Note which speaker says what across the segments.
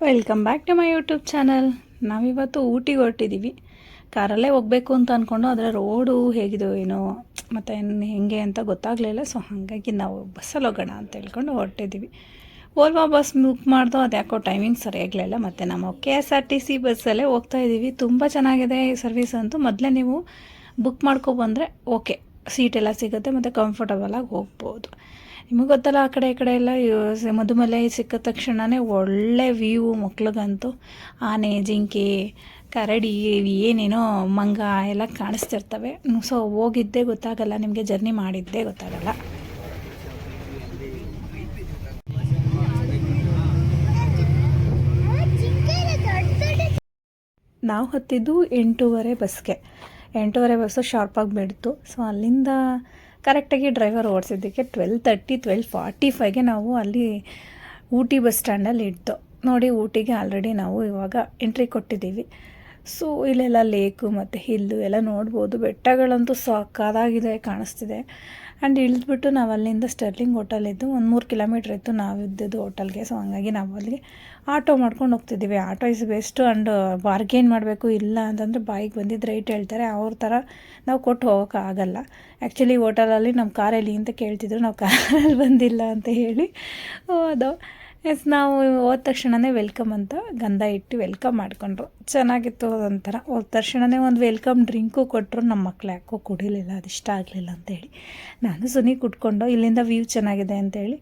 Speaker 1: Welcome back to my YouTube channel. ನಾವಿವತ್ತು ಊಟಿಗೆ ಹೊರಟಿದ್ದೀವಿ ಕಾರಲ್ಲೇ ಹೋಗಬೇಕು ಅಂತ ಅಂದ್ಕೊಂಡು ಅದರ ರೋಡು ಹೇಗಿದೋ ಏನೋ, ಮತ್ತು ಹೆಂಗೆ ಅಂತ ಗೊತ್ತಾಗಲಿಲ್ಲ ಸೊ ಹಾಗಾಗಿ ನಾವು ಬಸ್ಸಲ್ಲಿ ಹೋಗೋಣ ಅಂತ ಹೇಳ್ಕೊಂಡು ಹೊರಟಿದ್ದೀವಿ ಓಲ್ವಾ ಬಸ್ ಬುಕ್ ಮಾಡ್ದೋ ಅದು ಯಾಕೋ ಟೈಮಿಂಗ್ ಸರಿಯಾಗಲಿಲ್ಲ ಮತ್ತು ನಮ್ಮ K S R T C ಬಸ್ಸಲ್ಲೇ ಹೋಗ್ತಾ ಇದ್ದೀವಿ ತುಂಬ ಚೆನ್ನಾಗಿದೆ ಸರ್ವಿಸ್ ಅಂತೂ. ಮೊದಲೇ ನೀವು ಬುಕ್ ಮಾಡ್ಕೊಬಂದರೆ ಓಕೆ ಸೀಟ್ ಎಲ್ಲ ಸಿಗುತ್ತೆ ಮತ್ತು ಕಂಫರ್ಟಬಲಾಗಿ ಹೋಗ್ಬೋದು. ನಿಮಗೆ ಗೊತ್ತಲ್ಲ ಆ ಕಡೆ ಈ ಕಡೆ ಎಲ್ಲ ಮಧುಮಲೆ ಸಿಕ್ಕ ತಕ್ಷಣವೇ ಒಳ್ಳೆ ವ್ಯೂ ಮಕ್ಳಿಗಂತೂ, ಆನೆ, ಜಿಂಕೆ, ಕರಡಿ, ಏನೇನೋ ಮಂಗ ಎಲ್ಲ ಕಾಣಿಸ್ತಿರ್ತವೆ. ಸೊ ಹೋಗಿದ್ದೇ ಗೊತ್ತಾಗಲ್ಲ, ನಿಮಗೆ ಜರ್ನಿ ಮಾಡಿದ್ದೇ ಗೊತ್ತಾಗಲ್ಲ. ನಾವು ಹತ್ತಿದ್ದು ಎಂಟೂವರೆ ಬಸ್ಗೆ. ಎಂಟೂವರೆ ಬಸ್ಸು ಶಾರ್ಪಾಗಿ ಬಿಡ್ತು. ಸೊ ಅಲ್ಲಿಂದ ಕರೆಕ್ಟಾಗಿ ಡ್ರೈವರ್ ಓಡಿಸಿದ್ದಕ್ಕೆ ಟ್ವೆಲ್ ತರ್ಟಿ ಟ್ವೆಲ್ ಫಾರ್ಟಿ ಫೈವ್ಗೆ ನಾವು ಅಲ್ಲಿ ಊಟಿ ಬಸ್ ಸ್ಟ್ಯಾಂಡಲ್ಲಿ ಇಡ್ತು. ನೋಡಿ, ಊಟಿಗೆ ಆಲ್ರೆಡಿ ನಾವು ಇವಾಗ ಎಂಟ್ರಿ ಕೊಟ್ಟಿದ್ದೀವಿ. ಸೊ, ಇಲ್ಲೆಲ್ಲ ಲೇಕು ಮತ್ತು ಹಿಲ್ಲು ಎಲ್ಲ ನೋಡ್ಬೋದು. ಬೆಟ್ಟಗಳಂತೂ ಸಾಕಾದಾಗಿದೆ, ಕಾಣಿಸ್ತಿದೆ. ಆ್ಯಂಡ್ ಇಳಿದ್ಬಿಟ್ಟು ನಾವು ಅಲ್ಲಿಂದ ಸ್ಟರ್ಲಿಂಗ್ ಹೋಟೆಲ್ ಇದ್ದು ಒಂದು ಮೂರು ಕಿಲೋಮೀಟ್ರ್ ಇತ್ತು ನಾವು ಇದ್ದಿದ್ದು ಹೋಟೆಲ್ಗೆ. ಸೊ ಹಂಗಾಗಿ ನಾವು ಅಲ್ಲಿಗೆ ಆಟೋ ಮಾಡ್ಕೊಂಡು ಹೋಗ್ತಿದ್ದೀವಿ. Auto is best and bargain ಮಾಡಬೇಕು ಇಲ್ಲ ಅಂತಂದರೆ ಬಾಯಿಗೆ ಬಂದಿದ್ದು ರೈಟ್ ಹೇಳ್ತಾರೆ. ಅವ್ರ ಥರ ನಾವು ಕೊಟ್ಟು ಹೋಗೋಕೆ ಆಗಲ್ಲ. ಆ್ಯಕ್ಚುಲಿ ಹೋಟೆಲಲ್ಲಿ ನಮ್ಮ ಕಾರಲ್ಲಿ ಅಂತ ಕೇಳ್ತಿದ್ರು, ನಾವು ಕಾರಲ್ಲಿ ಬಂದಿಲ್ಲ ಅಂತ ಹೇಳಿ. ಅದು. ಎಸ್ ನಾವು ಹೋದ ತಕ್ಷಣವೇ ವೆಲ್ಕಮ್ ಅಂತ ಗಂಧ ಇಟ್ಟು ವೆಲ್ಕಮ್ ಮಾಡಿಕೊಂಡ್ರು. ಚೆನ್ನಾಗಿತ್ತು ಅದೊಂಥರ ಹೋದ ತಕ್ಷಣವೇ ಒಂದು ವೆಲ್ಕಮ್ ಡ್ರಿಂಕು ಕೊಟ್ಟರು ನಮ್ಮ ಮಕ್ಳು ಯಾಕೋ ಕುಡಿಲಿಲ್ಲ, ಅದು ಇಷ್ಟ ಆಗಲಿಲ್ಲ ಅಂತೇಳಿ ನಾನು ಸುನಿ ಕುಟ್ಕೊಂಡು ಇಲ್ಲಿಂದ ವ್ಯೂ ಚೆನ್ನಾಗಿದೆ ಅಂತೇಳಿ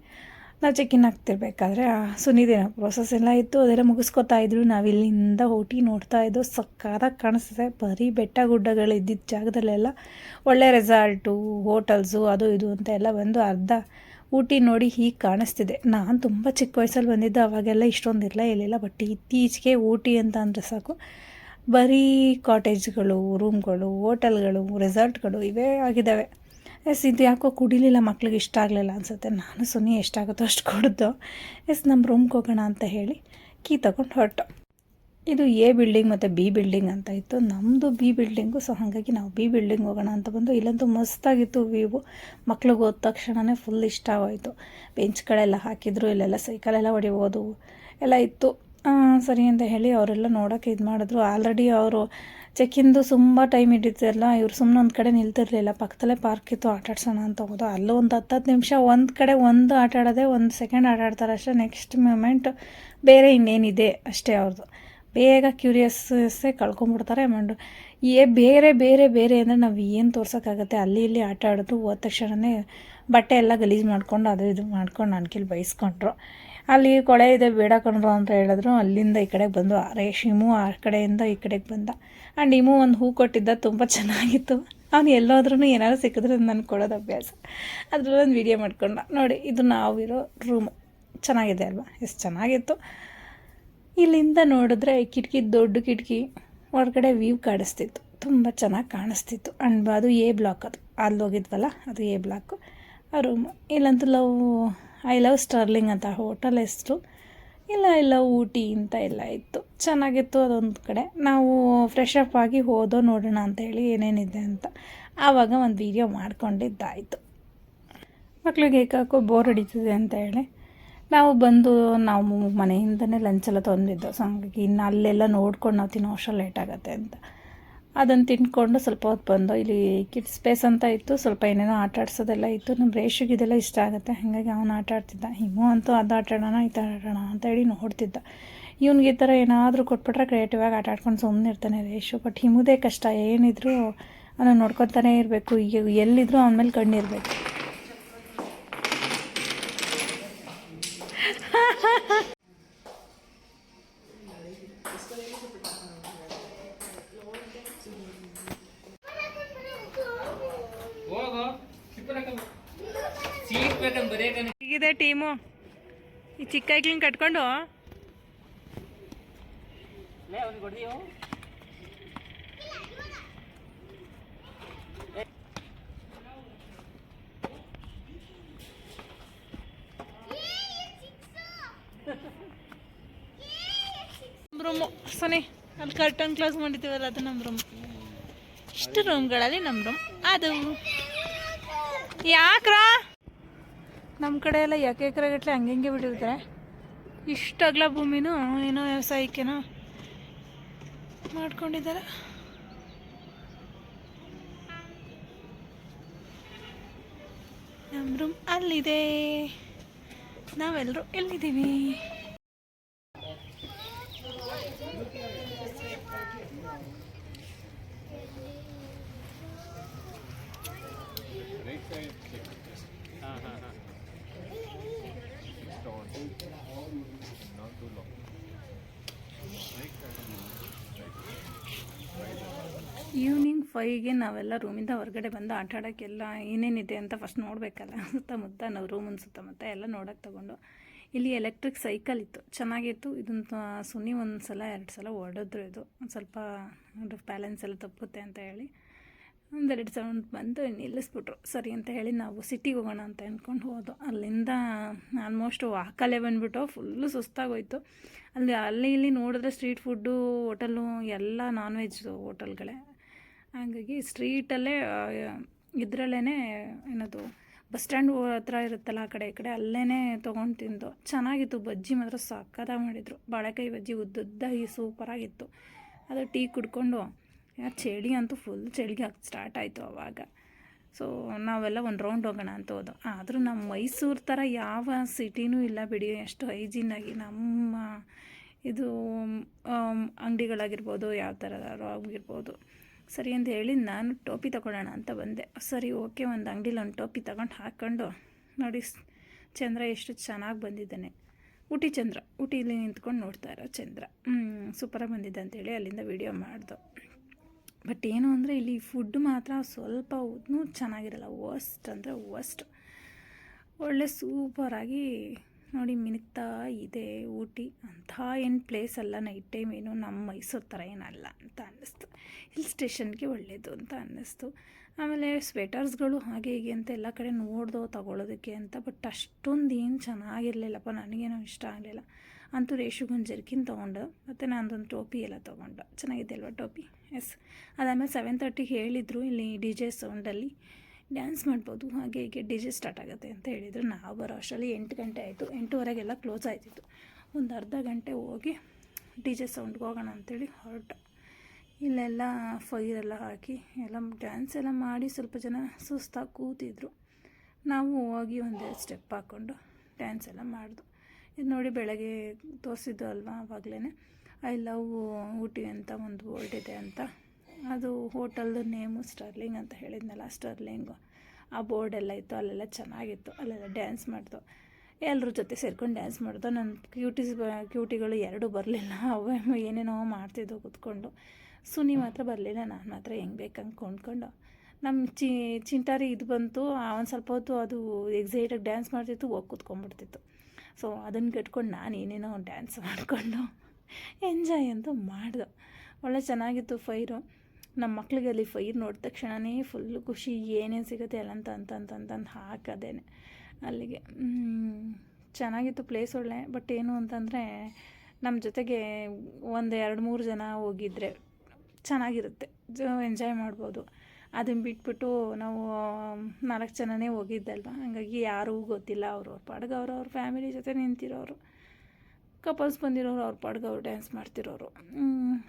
Speaker 1: ನಾವು ಚೆಕ್ ಇನ್ ಆಗ್ತಿರ್ಬೇಕಾದ್ರೆ ಸುನಿದೇನೋ ಪ್ರೋಸೆಸ್ ಎಲ್ಲ ಇತ್ತು, ಅದೆಲ್ಲ ಮುಗಿಸ್ಕೊತಾ ಇದ್ರು. ನಾವು ಇಲ್ಲಿಂದ ಊಟಿ ನೋಡ್ತಾ ಇದ್ದೋ ಸಕ್ಕತ್ತಾಗಿ ಕಾಣಿಸ್ತಿದೆ. ಬರೀ ಬೆಟ್ಟ ಗುಡ್ಡಗಳು ಇದ್ದಿದ್ದ ಜಾಗದಲ್ಲೆಲ್ಲ ಒಳ್ಳೆ ರೆಸಾರ್ಟು ಹೋಟೆಲ್ಸು ಅದು ಇದು ಅಂತ ಎಲ್ಲ ಬಂದು ಅರ್ಧ ಊಟಿ ನೋಡಿ ಹೀಗೆ ಕಾಣಿಸ್ತಿದೆ. ನಾನು ತುಂಬ ಚಿಕ್ಕ ವಯಸ್ಸಲ್ಲಿ ಬಂದಿದ್ದೆ ಅವಾಗೆಲ್ಲ ಇಷ್ಟೊಂದು ಇರಲೇ ಇರಲಿಲ್ಲ. ಬಟ್ ಇತ್ತೀಚೆಗೆ ಊಟಿ ಅಂತ ಅಂದರೆ ಸಾಕು. ಬರೀ ಕಾಟೇಜ್ಗಳು ರೂಮ್ಗಳು ಹೋಟೆಲ್ಗಳು ರೆಸಾರ್ಟ್ಗಳು ಇವೇ ಆಗಿದ್ದಾವೆ. ಎಸ್, ಇದು ಯಾಕೋ ಕುಡಿಲಿಲ್ಲ, ಮಕ್ಳಿಗೆ ಇಷ್ಟ ಆಗಲಿಲ್ಲ ಅನಿಸುತ್ತೆ. ನಾನು ಸುನಿ ಎಷ್ಟಾಗುತ್ತೋ ಅಷ್ಟು ಕೊಡ್ದು. ಎಸ್ ನಮ್ಮ ರೂಮ್ಗೆ ಹೋಗೋಣ ಅಂತ ಹೇಳಿ ಕೀ ತಗೊಂಡು ಹೊರಟು. ಇದು ಎ ಬಿಲ್ಡಿಂಗ್ ಮತ್ತು ಬಿ ಬಿಲ್ಡಿಂಗ್ ಅಂತ ಇತ್ತು. ನಮ್ಮದು ಬಿ ಬಿಲ್ಡಿಂಗು, ಸೊ ಹಾಗಾಗಿ ನಾವು ಬಿ ಬಿಲ್ಡಿಂಗ್ ಹೋಗೋಣ ಅಂತ ಬಂದು ಇಲ್ಲಂತೂ ಮಸ್ತಾಗಿತ್ತು ವ್ಯೂವು ಮಕ್ಳಿಗೆ ಹೋದ ತಕ್ಷಣವೇ ಫುಲ್ ಇಷ್ಟ ಬೆಂಚ್ಗಳೆಲ್ಲ ಹಾಕಿದ್ರು, ಇಲ್ಲೆಲ್ಲ ಸೈಕಲೆಲ್ಲ ಹೊಡಿಬೋದು, ಎಲ್ಲ ಇತ್ತು. ಸರಿ ಅಂತ ಹೇಳಿ ಅವರೆಲ್ಲ ನೋಡೋಕೆ ಇದು ಮಾಡಿದ್ರು. ಆಲ್ರೆಡಿ ಅವರು ಚೆಕ್ಕಿಂದು ತುಂಬ ಟೈಮ್ ಹಿಡಿತಿರಲ್ಲ ಇವ್ರು ಸುಮ್ಮನೆ ಒಂದು ಕಡೆ ನಿಲ್ತಿರ್ಲಿಲ್ಲ. ಪಕ್ಕದಲ್ಲೇ ಪಾರ್ಕ್ ಇತ್ತು, ಆಟ ಆಡ್ಸೋಣ ಅಂತ ಹೋಗೋದು ಅಲ್ಲೂ ಒಂದು ಹತ್ತು ಹತ್ತು ನಿಮಿಷ ಒಂದು ಕಡೆ ಒಂದು ಆಟ ಆಡೋದೇ ಒಂದು ಸೆಕೆಂಡ್ ಆಟ ಆಡ್ತಾರೆ ಅಷ್ಟೇ. ನೆಕ್ಸ್ಟ್ ಮೂಮೆಂಟ್ ಬೇರೆ ಇನ್ನೇನಿದೆ ಅಷ್ಟೇ ಅವ್ರದ್ದು ಬೇಗ ಕ್ಯೂರಿಯಸ್ಸೇ ಕಳ್ಕೊಂಡ್ಬಿಡ್ತಾರೆ. ಮಂಡು ಏ ಬೇರೆ ಬೇರೆ ಬೇರೆ ಅಂದರೆ ನಾವು ಏನು ತೋರ್ಸೋಕ್ಕಾಗತ್ತೆ? ಅಲ್ಲಿ ಇಲ್ಲಿ ಆಟ ಆಡೋದು ಹೋದ ತಕ್ಷಣವೇ ಬಟ್ಟೆ ಎಲ್ಲ ಗಲೀಜು ಮಾಡ್ಕೊಂಡು ಅದು ಇದು ಮಾಡ್ಕೊಂಡು ನನ್ನ ಕೀಲ್ ಬೈಸ್ಕೊಂಡ್ರು. ಅಲ್ಲಿ ಕೊಳೆ ಇದೆ, ಬೇಡ ಕಣ್ರು ಅಂತ ಹೇಳಿದ್ರು. ಅಲ್ಲಿಂದ ಈ ಕಡೆಗೆ ಬಂದು ರೇಷ್ ಇಮು ಆ ಕಡೆಯಿಂದ ಈ ಕಡೆಗೆ ಬಂದ. ಆ್ಯಂಡ್ ಇಮು ಒಂದು ಹೂ ಕೊಟ್ಟಿದ್ದ, ತುಂಬ ಚೆನ್ನಾಗಿತ್ತು. ಅವನು ಎಲ್ಲೋದ್ರೂ ಏನಾದ್ರು ಸಿಕ್ಕಿದ್ರೆ ನಾನು ಕೊಡೋದು ಅಭ್ಯಾಸ. ಅದರಲ್ಲೊಂದು ವೀಡಿಯೋ ಮಾಡ್ಕೊಂಡ. ನೋಡಿ, ಇದು ನಾವಿರೋ ರೂಮು ಚೆನ್ನಾಗಿದೆ ಅಲ್ವಾ? ಎಷ್ಟು ಚೆನ್ನಾಗಿತ್ತು. ಇಲ್ಲಿಂದ ನೋಡಿದ್ರೆ ಕಿಟಕಿ ದೊಡ್ಡ ಕಿಟಕಿ ಹೊರಗಡೆ ವ್ಯೂ ಕಾಣಿಸ್ತಿತ್ತು ತುಂಬ ಚೆನ್ನಾಗಿ ಕಾಣಿಸ್ತಿತ್ತು. ಅಂಡ್ ಅದು ಎ ಬ್ಲಾಕ್ ಅದು. ಅಲ್ಲಿ ಹೋಗಿದ್ವಲ್ಲ, ಅದು ಎ ಬ್ಲಾಕು ಆ ರೂಮು ಇಲ್ಲಂತೂ ಲವ್ ಐ ಲವ್ ಸ್ಟರ್ಲಿಂಗ್ ಅಂತ ಹೋಟೆಲ್ ಹೆಸರು. ಇಲ್ಲ ಇಲ್ಲ ಊಟಿ ಅಂತ ಎಲ್ಲ ಇತ್ತು. ಚೆನ್ನಾಗಿತ್ತು ಅದೊಂದು ಕಡೆ. ನಾವು ಫ್ರೆಶ್ ಅಪ್ ಆಗಿ ಹೋದೋ ನೋಡೋಣ ಅಂತ ಹೇಳಿ ಏನೇನಿದೆ ಅಂತ ಆವಾಗ ಒಂದು ವೀಡಿಯೋ ಮಾಡ್ಕೊಂಡಿದ್ದಾಯಿತು. ಮಕ್ಳಿಗೆ ಏಕಾಕೋ ಬೋರ್ ಹೊಡಿತಿದೆ ಅಂತ ಹೇಳಿ. ನಾವು ಬಂದು ನಾವು ಮನೆಯಿಂದನೇ ಲಂಚೆಲ್ಲ ತಂದಿದ್ದು. ಸೊ ಹಂಗಾಗಿ ಇನ್ನು ಅಲ್ಲೆಲ್ಲ ನೋಡ್ಕೊಂಡು ನಾವು ತಿನ್ನೋ ಅಷ್ಟು ಲೇಟ್ ಆಗುತ್ತೆ ಅಂತ. ಅದನ್ನು ತಿಂದ್ಕೊಂಡು ಸ್ವಲ್ಪ ಹೊತ್ತು ಬಂದು ಇಲ್ಲಿ ಕಿಡ್ಸ್ ಸ್ಪೇಸ್ ಅಂತ ಇತ್ತು. ಸ್ವಲ್ಪ ಏನೇನೋ ಆಟ ಆಡ್ಸೋದೆಲ್ಲ ಇತ್ತು. ನಮ್ಮ ರೇಷಿಗೆ ಇದೆಲ್ಲ ಇಷ್ಟ ಆಗುತ್ತೆ. ಹಾಗಾಗಿ ಅವನು ಆಟ ಆಡ್ತಿದ್ದ. ಹಿಮು ಅಂತೂ ಅದು ಆಟ ಆಡೋಣ ಈ ಥರ ಆಡೋಣ ಅಂತ ಹೇಳಿ ನೋಡ್ತಿದ್ದ. ಇವ್ನಿಗೆ ಈ ಥರ ಏನಾದರೂ ಕೊಟ್ಬಿಟ್ರೆ ಕ್ರಿಯೇಟಿವ್ ಆಗಿ ಆಟ ಆಡ್ಕೊಂಡು ಸುಮ್ಮನೆ ಇರ್ತಾನೆ ರೇಷು ಬಟ್ ಹಿಮುದೇ ಕಷ್ಟ. ಏನಿದ್ರು ಅವನು ನೋಡ್ಕೊತಾನೇ ಇರಬೇಕು. ಎಲ್ಲಿದ್ರೂ ಅವನ ಮೇಲೆ ಕಣ್ಣಿರಬೇಕು ಹೇಗಿದೆ ಈ ಚಿಕ್ಕ ಐಕ್ಲಿಂಗ್ ಕಟ್ಕೊಂಡು. ರೂಮು ಸೊನೆ ಅಲ್ಲಿ ಕರ್ಟನ್ ಕ್ಲಾಸ್ ಮಾಡಿದ್ದೀವಲ್ಲ ಅದು ನಮ್ಮ ರೂಮ್ ಇಷ್ಟು ರೂಮ್ಗಳಲ್ಲಿ ನಮ್ಮ ರೂಮ್ ಅದು. ಯಾಕ್ರ? ನಮ್ಮ ಕಡೆ ಎಲ್ಲ ಯಾಕೆ ಎಕರೆ ಗಟ್ಟಲೆ ಹಂಗೆ ಬಿಟ್ಟಿರ್ತಾರೆ. ಇಷ್ಟು ಅಗಲ ಭೂಮಿನೂ ಏನೋ ವ್ಯವಸಾಯಕ್ಕೇನೋ ಮಾಡ್ಕೊಂಡಿದ್ದಾರೆ. ನಮ್ಮ ರೂಮ್ ಅಲ್ಲಿದೆ. ನಾವೆಲ್ಲರೂ ಎಲ್ಲಿದ್ದೀವಿ
Speaker 2: ಹಾಂ ಹಾಂ ಹಾಂ
Speaker 1: ಈವ್ನಿಂಗ್ ಫೈವ್ಗೆ ನಾವೆಲ್ಲ ರೂಮಿಂದ ಹೊರಗಡೆ ಬಂದು ಆಟ ಆಡೋಕ್ಕೆಲ್ಲ ಏನೇನಿದೆ ಅಂತ ಫಸ್ಟ್ ನೋಡಬೇಕಲ್ಲ. ಸುತ್ತಮುತ್ತ ನಾವು ರೂಮಿನ ಸುತ್ತಮುತ್ತ ಎಲ್ಲ ನೋಡೋಕೆ ತಗೊಂಡು. ಇಲ್ಲಿ ಎಲೆಕ್ಟ್ರಿಕ್ ಸೈಕಲ್ ಇತ್ತು. ಚೆನ್ನಾಗಿತ್ತು. ಇದನ್ನು ಸುನಿ ಒಂದು ಸಲ ಎರಡು ಸಲ ಹೊಡೆದ್ರು ಇದು. ಒಂದು ಸ್ವಲ್ಪ ಬ್ಯಾಲೆನ್ಸ್ ಎಲ್ಲ ತಪ್ಪುತ್ತೆ ಅಂತ ಹೇಳಿ. ಒಂದೆರಡು ಸೌಂಡ್ ಬಂದು ನಿಲ್ಲಿಸ್ಬಿಟ್ರು. ಸರಿ ಅಂತ ಹೇಳಿ ನಾವು ಸಿಟಿಗೆ ಹೋಗೋಣ ಅಂತ ಅಂದ್ಕೊಂಡು ಹೋದೋ ಅಲ್ಲಿಂದ ಆಲ್ಮೋಸ್ಟ್ ವಾಕಲ್ಲೇ ಬಂದುಬಿಟ್ಟು ಫುಲ್ಲು ಸುಸ್ತಾಗೋಯ್ತು. ಅಲ್ಲಿ ಅಲ್ಲಿ ಇಲ್ಲಿ ನೋಡಿದ್ರೆ ಸ್ಟ್ರೀಟ್ ಫುಡ್ಡು ಹೋಟೆಲು ಎಲ್ಲ ನಾನ್ ವೆಜ್ ಹೋಟೆಲ್ಗಳೇ ಹಾಗಾಗಿ ಸ್ಟ್ರೀಟಲ್ಲೇ ಇದರಲ್ಲೇ ಏನದು, ಬಸ್ ಸ್ಟ್ಯಾಂಡ್ ಹತ್ರ ಇರುತ್ತಲ್ಲ ಆ ಕಡೆ, ಈ ಕಡೆ ಅಲ್ಲೇ ತೊಗೊಂಡು ತಿಂದು. ಚೆನ್ನಾಗಿತ್ತು, ಬಜ್ಜಿ ಮಾತ್ರ ಸಕ್ಕತ್ತಾಗಿ ಮಾಡಿದರು. ಬಾಳೆಕಾಯಿ ಬಜ್ಜಿ ಉದ್ದುದ್ದಾಗಿ ಸೂಪರಾಗಿತ್ತು ಅದು ಟೀ ಕುಡ್ಕೊಂಡು ಚಳಿ ಅಂತೂ ಫುಲ್ ಚಳಿಗೆ ಸ್ಟಾರ್ಟ್ ಆಯಿತು ಆವಾಗ ಸೊ ನಾವೆಲ್ಲ ಒಂದು ರೌಂಡ್ ಹೋಗೋಣ ಅಂತ ಹೋದೋ. ಆದರೂ ನಮ್ಮ ಮೈಸೂರು ಥರ ಯಾವ ಸಿಟಿನೂ ಇಲ್ಲ ಬಿಡಿ ಎಷ್ಟು ಹೈಜೀನಾಗಿ ನಮ್ಮ, ಇದು ಅಂಗಡಿಗಳಾಗಿರ್ಬೋದು, ಯಾವ ಥರದಾರು ಆಗಿರ್ಬೋದು. ಸರಿ ಅಂತ ಹೇಳಿ ನಾನು ಟೋಪಿ ತಗೊಳ್ಳೋಣ ಅಂತ ಬಂದೆ. ಸರಿ, ಓಕೆ, ಒಂದು ಅಂಗಡಿಲಿ ಒಂದು ಟೋಪಿ ತಗೊಂಡು ಹಾಕ್ಕೊಂಡು ನೋಡಿ ಚಂದ್ರ ಎಷ್ಟು ಚೆನ್ನಾಗಿ ಬಂದಿದ್ದಾನೆ. ಊಟಿ ಚಂದ್ರ, ಊಟಿಲಿ ನಿಂತ್ಕೊಂಡು ನೋಡ್ತಾ ಇರೋ ಚಂದ್ರ. ಸೂಪರಾಗಿ ಬಂದಿದ್ದೆ ಅಂತೇಳಿ ಅಲ್ಲಿಂದ ವಿಡಿಯೋ ಮಾಡ್ದು. ಬಟ್ ಏನು ಅಂದರೆ ಇಲ್ಲಿ ಫುಡ್ ಮಾತ್ರ ಸ್ವಲ್ಪ ಉದ್ನೂ ಚೆನ್ನಾಗಿರಲ್ಲ, ವರ್ಸ್ಟ್ ಅಂದರೆ ವರ್ಸ್ಟ್. ಒಳ್ಳೆ ಸೂಪರಾಗಿ ನೋಡಿ ಮಿನುಕ್ತಾ ಇದೆ ಊಟಿ. ಅಂಥ ಏನು ಪ್ಲೇಸ್ ಅಲ್ಲ ನೈಟ್ ಟೈಮ್ ಏನು, ನಮ್ಮ ಮೈಸೂರು ಥರ ಏನಲ್ಲ ಅಂತ ಹಿಲ್ ಸ್ಟೇಷನ್ಗೆ ಒಳ್ಳೆಯದು ಅಂತ ಅನ್ನಿಸ್ತು. ಆಮೇಲೆ ಸ್ವೆಟರ್ಸ್ಗಳು ಹಾಗೆ ಹೀಗೆ ಅಂತ ಎಲ್ಲ ಕಡೆ ನೋಡ್ದೋ ತಗೊಳ್ಳೋದಕ್ಕೆ ಅಂತ ಬಟ್ ಅಷ್ಟೊಂದು ಏನು ಚೆನ್ನಾಗಿರಲಿಲ್ಲಪ್ಪ, ನನಗೇನೋ ಇಷ್ಟ ಆಗಲಿಲ್ಲ. ಅಂತೂ ರೇಷುಗೊಂದು ಜರ್ಕಿನ್ ತೊಗೊಂಡು, ಮತ್ತು ನಾನೊಂದು ಟೋಪಿ ಎಲ್ಲ ತೊಗೊಂಡು. ಚೆನ್ನಾಗಿದೆ ಅಲ್ವಾ ಟೋಪಿ? ಎಸ್ ಅದಾದಮೇಲೆ ಸೆವೆನ್ ತರ್ಟಿಗೆ ಹೇಳಿದರು ಇಲ್ಲಿ ಡಿ ಜೆ ಸೌಂಡಲ್ಲಿ ಡ್ಯಾನ್ಸ್ ಮಾಡ್ಬೋದು, ಹಾಗೆ ಹೀಗೆ ಡಿ ಜೆ ಸ್ಟಾರ್ಟ್ ಆಗುತ್ತೆ ಅಂತ ಹೇಳಿದರು. ನಾವು ಬರೋ ಅಷ್ಟರಲ್ಲಿ ಎಂಟು ಗಂಟೆ ಆಯಿತು. ಎಂಟೂವರೆಗೆಲ್ಲ ಕ್ಲೋಸ್ ಆಯ್ತಿತ್ತು. ಒಂದು ಅರ್ಧ ಗಂಟೆ ಹೋಗಿ ಡಿ ಜೆ ಸೌಂಡ್ಗೆ ಹೋಗೋಣ ಅಂತೇಳಿ ಹೊರಟ. ಇಲ್ಲೆಲ್ಲ ಫೈರೆಲ್ಲ ಹಾಕಿ, ಎಲ್ಲ ಡ್ಯಾನ್ಸ್ ಎಲ್ಲ ಮಾಡಿ ಸ್ವಲ್ಪ ಜನ ಸುಸ್ತಾಗಿ ಕೂತಿದ್ರು. ನಾವು ಹೋಗಿ ಒಂದೆರಡು ಸ್ಟೆಪ್ ಹಾಕ್ಕೊಂಡು ಡ್ಯಾನ್ಸ್ ಎಲ್ಲ ಮಾಡಿದ್ವು ಇದು ನೋಡಿ ಬೆಳಗ್ಗೆ ತೋರಿಸಿದ್ದು ಅಲ್ವಾ ಆವಾಗಲೇ ಐ ಲವ್ ಊಟಿ ಅಂತ ಒಂದು ಬೋರ್ಡ್ ಇದೆ ಅಂತ. ಅದು ಹೋಟೆಲ್ದು ನೇಮು ಸ್ಟರ್ಲಿಂಗ್ ಅಂತ ಹೇಳಿದ್ನಲ್ಲ ಸ್ಟರ್ಲಿಂಗು ಆ ಬೋರ್ಡ್ ಎಲ್ಲ ಇತ್ತು, ಅಲ್ಲೆಲ್ಲ ಚೆನ್ನಾಗಿತ್ತು. ಅಲ್ಲೆಲ್ಲ ಡ್ಯಾನ್ಸ್ ಮಾಡ್ದು. ಎಲ್ಲರ ಜೊತೆ ಸೇರ್ಕೊಂಡು ಡ್ಯಾನ್ಸ್ ಮಾಡ್ದು. ನನ್ನ ಕ್ಯೂಟೀಸ್ ಕ್ಯೂಟಿಗಳು ಎರಡೂ ಬರಲಿಲ್ಲ. ಅವೇ ಏನೇನೋ ಮಾಡ್ತಿದ್ವು ಕೂತ್ಕೊಂಡು. ಸುನಿ ಮಾತ್ರ ಬರಲಿಲ್ಲ, ನಾನು ಮಾತ್ರ ಹೆಂಗೆ ಬೇಕಂಗೆ ಕೊಂಡ್ಕೊಂಡು. ನಮ್ಮ ಚಿ, ಚಿಂಟಾರಿ ಇದು ಬಂತು ಒಂದು ಸ್ವಲ್ಪ ಹೊತ್ತು ಅದು ಎಕ್ಸೈಟಾಗಿ ಡ್ಯಾನ್ಸ್ ಮಾಡ್ತಿತ್ತು, ಹೋಗಿ ಕೂತ್ಕೊಂಡ್ಬಿಡ್ತಿತ್ತು. ಸೊ ಅದನ್ನು ಕಟ್ಕೊಂಡು ನಾನು ಏನೇನೋ ಡ್ಯಾನ್ಸ್ ಮಾಡಿಕೊಂಡು ಎಂಜಾಯ್ ಅಂತ ಮಾಡಿದೆ. ಒಳ್ಳೆ ಚೆನ್ನಾಗಿತ್ತು ಫೈರು. ನಮ್ಮ ಮಕ್ಳಿಗೆ ಅಲ್ಲಿ ಫೈರ್ ನೋಡಿದ ತಕ್ಷಣವೇ ಫುಲ್ ಖುಷಿ, ಏನೇನು ಸಿಗುತ್ತೆ ಎಲ್ಲ ಅಂತ ಅಂತ ಅಂತ ಅಂತಂದು ಹಾಕೋದೇನೆ ಅಲ್ಲಿಗೆ. ಚೆನ್ನಾಗಿತ್ತು ಪ್ಲೇಸ್ ಒಳ್ಳೆ ಬಟ್ ಏನು ಅಂತಂದರೆ ನಮ್ಮ ಜೊತೆಗೆ ಒಂದು ಎರಡು ಮೂರು ಜನ ಹೋಗಿದ್ರೆ ಚೆನ್ನಾಗಿರುತ್ತೆ. ಎಂಜಾಯ್ ಮಾಡ್ಬೋದು. ಅದನ್ನು ಬಿಟ್ಬಿಟ್ಟು ನಾವು, ನಾಲ್ಕು ಜನನೇ ಹೋಗಿದ್ದಲ್ವ? ಹಾಗಾಗಿ ಯಾರೂ ಗೊತ್ತಿಲ್ಲ ಅವ್ರವ್ರ ಪಾಡ್ಗೆ ಅವ್ರವ್ರ ಫ್ಯಾಮಿಲಿ ಜೊತೆ ನಿಂತಿರೋರು. ಕಪಲ್ಸ್ ಬಂದಿರೋರು ಅವ್ರ ಪಾಡ್ಗೆ ಅವ್ರು ಡ್ಯಾನ್ಸ್ ಮಾಡ್ತಿರೋರು.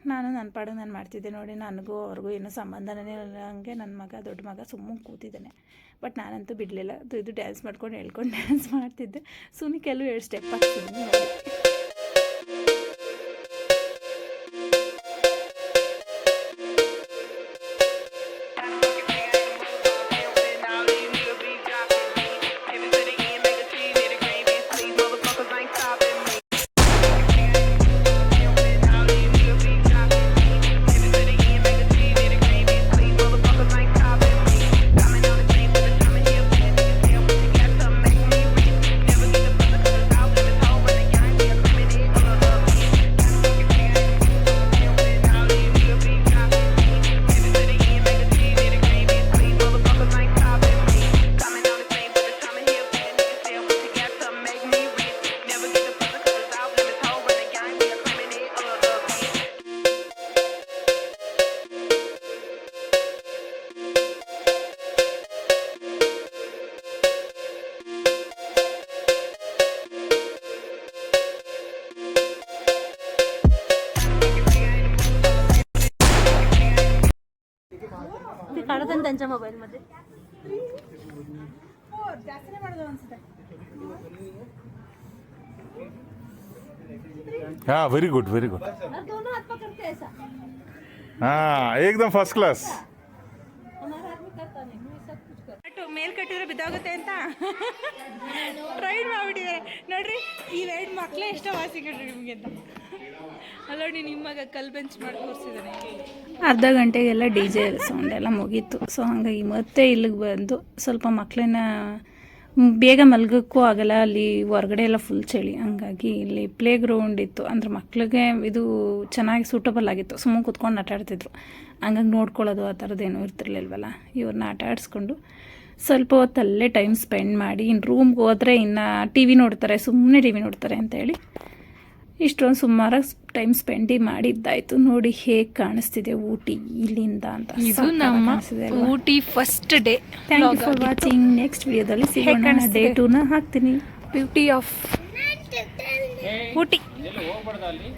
Speaker 1: ನಾನು ನನ್ನ ಪಾಡಿಗೆ ನಾನು ಮಾಡ್ತಿದ್ದೆ ನೋಡಿ, ನನಗೂ ಅವ್ರಿಗೂ ಏನೂ ಸಂಬಂಧನೇ ಇಲ್ಲ. ಹಂಗೆ ನನ್ನ ಮಗ, ದೊಡ್ಡ ಮಗ ಸುಮ್ಮನೆ ಕೂತಿದ್ದಾನೆ. ಬಟ್ ನಾನಂತೂ ಬಿಡಲಿಲ್ಲ. ಇದು ಡ್ಯಾನ್ಸ್ ಮಾಡ್ಕೊಂಡು ಹೇಳ್ಕೊಂಡು ಡ್ಯಾನ್ಸ್ ಮಾಡ್ತಿದ್ದೆ. ಸುಮ್ಮನೆ ಕೆಲವು ಎರಡು ಸ್ಟೆಪ್ ಹಾಕ್ತಿದ್ದೆ ನೋಡಿ
Speaker 3: करत आहे ना त्यांच्या मोबाईलमध्ये
Speaker 1: ಜಾಸ್ತಿನೇ ಮಾಡೋದು ಅನ್ಸುತ್ತೆ
Speaker 4: हाँ वेरी गुड वेरी गुड
Speaker 3: और दोनों हाथ पकड़ते हैं ऐसा
Speaker 4: हाँ एकदम फर्स्ट क्लास
Speaker 3: हमारा आदमी करता नहीं मैं सब कुछ कर
Speaker 1: ಕಟ್ಟು ಮೇಲ್ ಕಟ್ಟಿದ್ರೆ ಬಿದ್ದೋಗುತ್ತೆ ಅಂತ ಟ್ರೈನ್ ಮಾಡ್ಬಿಟ್ಟಿದ್ದಾರೆ ನೋಡ್ರಿ ಇವೆರಡು ಮಕ್ಕಳೇ ಎಷ್ಟೋ ವಾಸಿ ಕಟ್ರಿ ನಿಮಗೆ ಅಂತ ಅರ್ಧ ಗಂಟೆಗೆಲ್ಲ ಡಿ ಜೆ ಸೌಂಡ್ ಎಲ್ಲ ಮುಗೀತು. ಸೊ ಹಂಗಾಗಿ ಮತ್ತೆ ಇಲ್ಲಿಗೆ ಬಂದು ಸ್ವಲ್ಪ ಮಕ್ಕಳನ್ನ ಬೇಗ ಮಲ್ಗೋಕ್ಕೂ ಆಗಲ್ಲ, ಅಲ್ಲಿ ಹೊರಗಡೆ ಎಲ್ಲ ಫುಲ್ ಚಳಿ. ಹಂಗಾಗಿ ಇಲ್ಲಿ ಪ್ಲೇ ಗ್ರೌಂಡ್ ಇತ್ತು. ಅಂದ್ರೆ ಮಕ್ಳಿಗೆ ಇದು ಚೆನ್ನಾಗಿ ಸೂಟಬಲ್ ಆಗಿತ್ತು. ಸುಮ್ಮನೆ ಕೂತ್ಕೊಂಡು ಆಟ ಆಡ್ತಿದ್ರು. ಹಂಗಾಗಿ ನೋಡ್ಕೊಳ್ಳೋದು ಆ ಥರದ್ದೇನೂ ಇರ್ತಿರ್ಲಿಲ್ವಲ್ಲ. ಇವ್ರನ್ನ ಆಟ ಆಡಿಸ್ಕೊಂಡು ಸ್ವಲ್ಪ ಹೊತ್ತು ಅಲ್ಲೇ ಟೈಮ್ ಸ್ಪೆಂಡ್ ಮಾಡಿ ಇನ್ನು ರೂಮ್ಗೆ ಹೋದರೆ ಇನ್ನು ಟಿ ವಿ ನೋಡ್ತಾರೆ ಸುಮ್ಮನೆ ಟಿ ವಿ ನೋಡ್ತಾರೆ ಅಂತೇಳಿ ಇಷ್ಟೊಂದು ಸುಮಾರಾಗಿ ಟೈಮ್ ಸ್ಪೆಂಡಿ ಮಾಡಿದ್ದಾಯ್ತು. ನೋಡಿ ಹೇಗೆ ಕಾಣಿಸ್ತಿದೆ ಊಟಿ ಇಲ್ಲಿಂದ ಅಂತ.
Speaker 5: ಇದು ನಮ್ಮ Ooty first day
Speaker 1: thank you for watching next ವಿಡಿಯೋದಲ್ಲಿ ಸಿಗೋಣ? ಡೇ ಟೂನ ಹಾಕ್ತೀನಿ.
Speaker 5: Beauty of Ooty.
Speaker 2: ಎಲ್ಲಿ ಹೋಗ್ಬಾರ್ದು ಅಲ್ಲಿ?